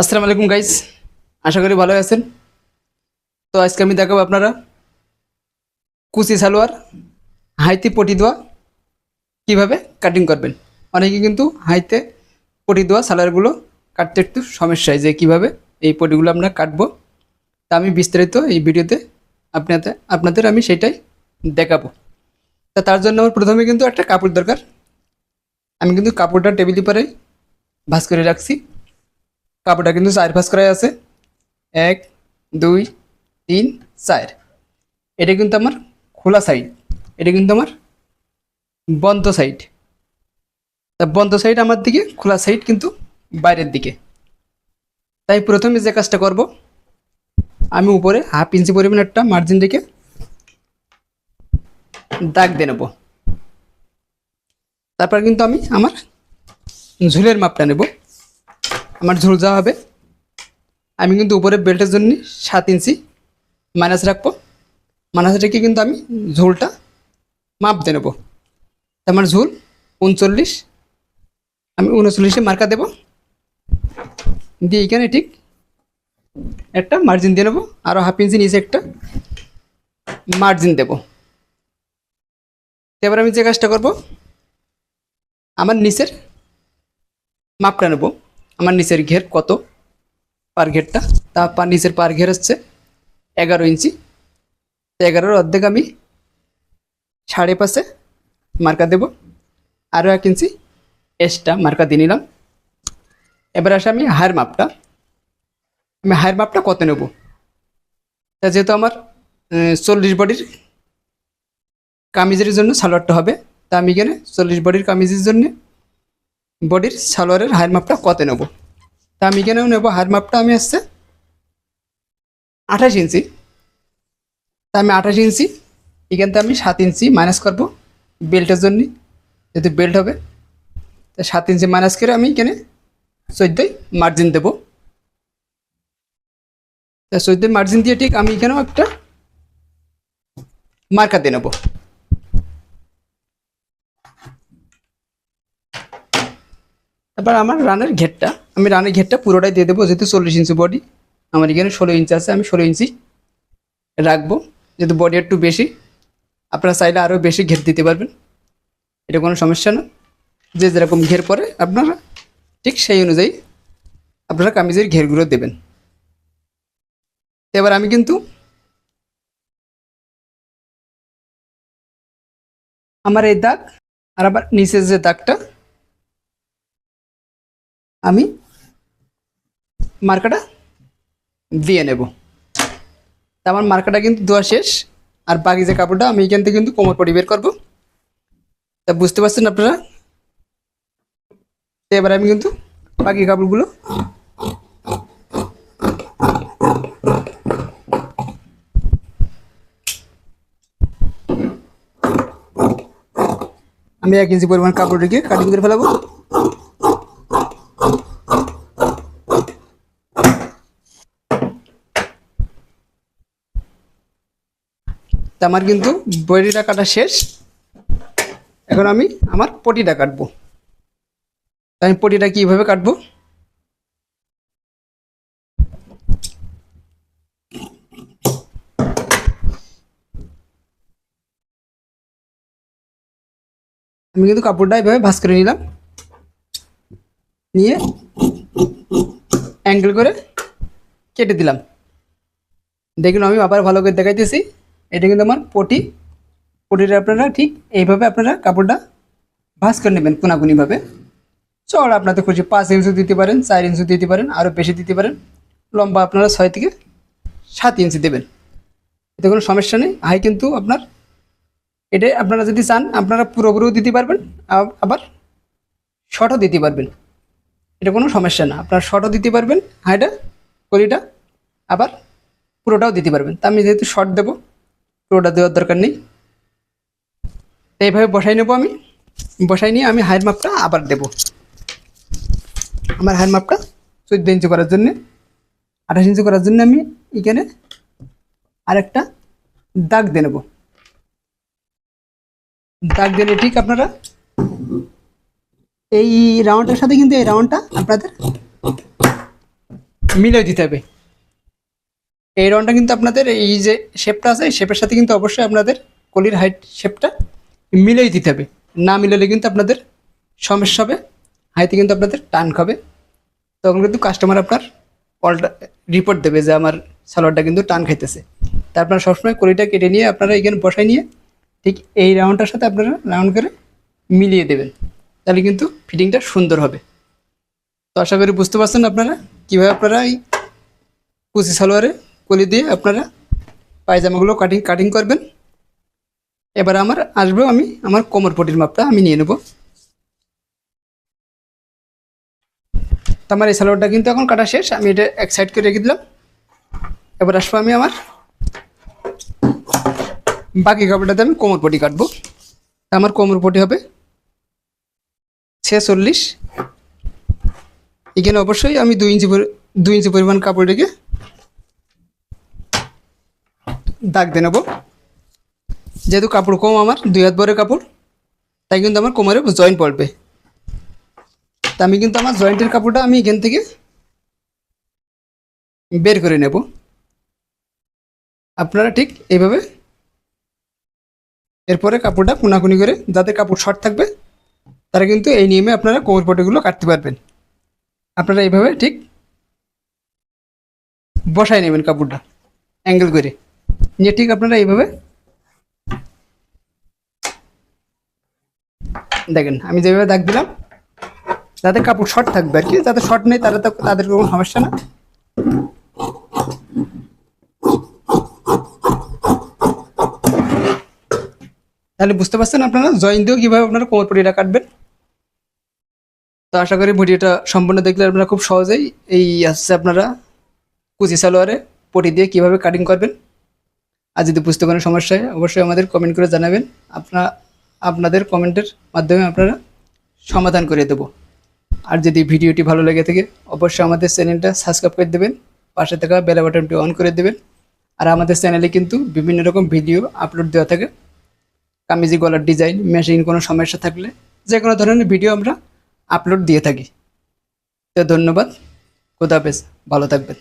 আসসালামু আলাইকুম গাইজ আশা করি ভালো আছেন। তো আজকে আমি দেখাবো আপনারা কুচি সালোয়ার, হাইতে পটি দেওয়া কীভাবে কাটিং করবেন। অনেকে কিন্তু হাইতে পটি দেওয়া সালোয়ারগুলো কাটতে একটু সমস্যা হয় যে কীভাবে এই পটিগুলো আমরা কাটবো। তা আমি বিস্তারিত এই ভিডিওতে আপনাদের আপনাদের আমি সেটাই দেখাবো। তা তার জন্য আমার প্রথমে কিন্তু একটা কাপড় দরকার। আমি কিন্তু কাপড়টা টেবিল পরে ভাঁজ করে রাখছি। কাপড়টা কিন্তু চার ভাঁজ করাই আছে। এক, দুই, তিন, চার। এটা কিন্তু আমার খোলা সাইড এটা কিন্তু আমার বন্ধ সাইড তা বন্ধ সাইড আমার দিকে, খোলা সাইড কিন্তু বাইরের দিকে। তাই প্রথমে যে কাজটা করব, আমি উপরে হাফ ইঞ্চি পরিমাণ একটা মার্জিন রেখে দাগ দিয়ে নেব। তারপর কিন্তু আমি আমার ঝুলের মাপটা নেব। আমার ঝুল যাওয়া হবে। আমি কিন্তু উপরে বেল্টের জন্য সাত ইঞ্চি মাইনাস রাখব। মাইনাস রেখে কিন্তু আমি ঝুলটা মাপ দিয়ে নেব আমার ঝুল উনচল্লিশ, আমি উনচল্লিশে মার্কা দেব। দিয়ে এখানে ঠিক একটা মার্জিন দিয়ে নেব আরও হাফ ইঞ্চি নিচে একটা মার্জিন দেব। এবার আমি যে কাজটা করব, আমার নিচের মাপটা নেব। আমার নিচের ঘের কত পার ঘেরটা? তা পার নিচের পার ঘের হচ্ছে এগারো ইঞ্চি। তো এগারোর অর্ধেক আমি সাড়ে পাশে মার্কা দেব। আরও এক ইঞ্চি এসটা মার্কা দিয়ে নিলাম। এবার আসে আমি হায়ের মাপটা। আমি হায়ের মাপটা কত নেব? তা যেহেতু আমার চল্লিশ বডির কামিজের জন্য সালোয়ারটা হবে, তা আমি এখানে চল্লিশ বডির কামিজের জন্য বডির সালোয়ারের হায়ের মাপটা কত নেব? তা আমি এখানেও নেব হায়ের মাপটা আমি আসছে আঠাশ ইঞ্চি। তা আমি আঠাশ ইঞ্চি, এখান থেকে আমি সাত ইঞ্চি মাইনাস করব বেল্টের জন্য, যেহেতু বেল্ট হবে। তা সাত ইঞ্চি মাইনাস করে আমি এখানে চোদ্দোই মার্জিন দেব। তা চোদ্দোই মার্জিন দিয়ে ঠিক আমি এখানেও একটা মার্কা দিয়ে নেব। এবার আমার রানের ঘেরটা, আমি রানের ঘেরটা পুরোটাই দিয়ে দেবো, যেহেতু চল্লিশ ইঞ্চি বডি আমার এখানে ষোলো ইঞ্চি আছে, আমি ষোলো ইঞ্চি রাখব, যেহেতু বডি একটু বেশি, আপনারা চাইলে আরও বেশি ঘের দিতে পারবেন, এটা কোনো সমস্যা না, যে যেরকম ঘের পরে আপনারা ঠিক সেই অনুযায়ী আপনারা কামিজের ঘেরগুলো দেবেন। এবার আমি কিন্তু আমার এই দাগ আর আবার নিচের যে দাগটা আমি মার্কাটা দিয়ে নেব। আমার মার্কাটা কিন্তু দেওয়া শেষ, আর বাকি যে কাপড়টা আমি এখান থেকে কিন্তু কোমর পটি বের করব। তা বুঝতে পারছেন আপনারা? এবার আমি কিন্তু বাকি কাপড়গুলো আমি এক ইঞ্চি পরিমাণ কাপড় রেখে কাটিং করে ফেলাবো। আমার কিন্তু বডিটা কাটা শেষ। এখন আমি আমার পটিটা কাটবো। আমি পটিটা কীভাবে কাটবো? আমি কিন্তু কাপড়টা এভাবে ভাঁজ করে নিলাম। নিয়ে অ্যাঙ্গেল করে কেটে দিলাম। দেখুন, আমি আবার ভালো করে দেখাইতেছি। এটা কিন্তু আমার পটি। পটিটা আপনারা ঠিক এইভাবে আপনারা কাপড়টা ভাঁজ করে নেবেন কোনাকুনিভাবে। চড় আপনাদের খুশি পাঁচ ইঞ্চি দিতে পারেন, চার ইঞ্চি দিতে পারেন আরও বেশি দিতে পারেন। লম্বা আপনারা ছয় থেকে সাত ইঞ্চি দেবেন। এতে কোনো সমস্যা নেই। হাই কিন্তু আপনার এটা আপনারা যদি চান, আপনারা পুরোপুরিও দিতে পারবেন আবার শর্টও দিতে পারবেন। এটা কোনো সমস্যা না। আপনার শর্টও দিতে পারবেন, হাইটা কলিটা আবার পুরোটাও দিতে পারবেন। তা আমি যেহেতু শর্ট দেবো পুরোটা দেওয়ার দরকার নেই। এইভাবে বসাই নেব আমি। বসাই নিয়ে আমি হাইয়ের মাপটা আবার দেব। আমার হাইয়ের মাপটা চোদ্দ ইঞ্চি করার জন্যে। আঠাশ ইঞ্চি করার জন্য আমি এখানে আরেকটা দাগ দিয়ে নেব। দাগ দিলে ঠিক আপনারা? এই রাউন্ডের সাথে কিন্তু এই রাউন্ডটা আপনাদের মিলিয়ে দিতে হবে। এই রাউন্ডটা কিন্তু আপনাদের এই যে শেপটা আছে, এই শেপের সাথে কিন্তু অবশ্যই আপনাদের কলির হাইট শেপটা মিলিয়ে দিতে হবে। না মিলালে কিন্তু আপনাদের সমস্যা হবে হাইতে কিন্তু আপনাদের টান খাবে তখন কিন্তু কাস্টমার আপনার পলটা রিপোর্ট দেবে যে আমার সালোয়ারটা কিন্তু টান খাইতেছে। তা আপনারা সবসময় কলিটা কেটে নিয়ে আপনারা এখানে বসাই নিয়ে ঠিক এই রাউন্ডটার সাথে আপনারা রাউন্ড করে মিলিয়ে দেবেন। তাহলে কিন্তু ফিটিংটা সুন্দর হবে। তো আশা করি বুঝতে পারছেন আপনারা কীভাবে আপনারা এই কুচি সালোয়ারে কলি দিয়ে আপনারা পায়জামাগুলো কাটিং কাটিং করবেন। এবার আমার আসব আমি আমার কোমর পটির মাপটা, আমি নিয়ে নেব। আমার এই সালোয়ারটা কিন্তু এখন কাটা শেষ, আমি এটা এক সাইড করে রেখে দিলাম। এবার আসব আমি আমার বাকি কাপড়টাতে আমি কোমর পটি কাটবো। আমার কোমর পটি হবে ছেচল্লিশ। এখানে অবশ্যই আমি দুই ইঞ্চি দুই ইঞ্চি পরিমাণ কাপড় রেখে দাগ দিয়ে নেব। যেহেতু কাপড় কম আমার, দুই হাত বরের কাপড়, তাই কিন্তু আমার কোমরে জয়েন্ট পড়বে। তা আমি কিন্তু আমার জয়েন্টের কাপড়টা আমি এখান থেকে বের করে নেব। আপনারা ঠিক এইভাবে এরপরে কাপড়টা কোনাকুনি করে যাদের কাপড় শর্ট থাকবে, তারা কিন্তু এই নিয়মে আপনারা কোমর পটিগুলো কাটতে পারবেন। আপনারা এইভাবে ঠিক বসায় নেবেন কাপড়টা অ্যাঙ্গেল করে। নিয়ে ঠিক আপনারা এইভাবে। দেখেন, আমি যেভাবে দাগ দিলাম যাদের কাপড় শর্ট থাকবে আর কি। যাদের শর্ট নেই তারা তো তাদের কোনো সমস্যা না। তাহলে বুঝতে পারছেন আপনারা, জয়েন দিয়েও কীভাবে আপনারা কোমর পটিটা কাটবেন? তো আশা করি ভিডিওটা সম্পূর্ণ দেখলে আপনারা খুব সহজেই এই আসছে আপনারা কুচি সালোয়ারে পটি দিয়ে কীভাবে কাটিং করবেন। আর যদি বুঝতে কোনো সমস্যা হয়, অবশ্যই আমাদের কমেন্ট করে জানাবেন। আপনারা আপনাদের কমেন্টের মাধ্যমে আপনারা সমাধান করে দেব। আর যদি ভিডিওটি ভালো লেগে থাকে, অবশ্যই আমাদের চ্যানেলটা সাবস্ক্রাইব করে দেবেন, পাশে থাকা বেলা বাটনটি অন করে দেবেন। আর আমাদের চ্যানেলে কিন্তু বিভিন্ন রকম ভিডিও আপলোড দেওয়া থাকে। কামিজি গলার ডিজাইন মেশিন কোনো সমস্যা থাকলে যে কোনো ধরনের ভিডিও আমরা আপলোড দিয়ে থাকি। তো ধন্যবাদ। খুদাহাফেজ ভালো থাকবেন।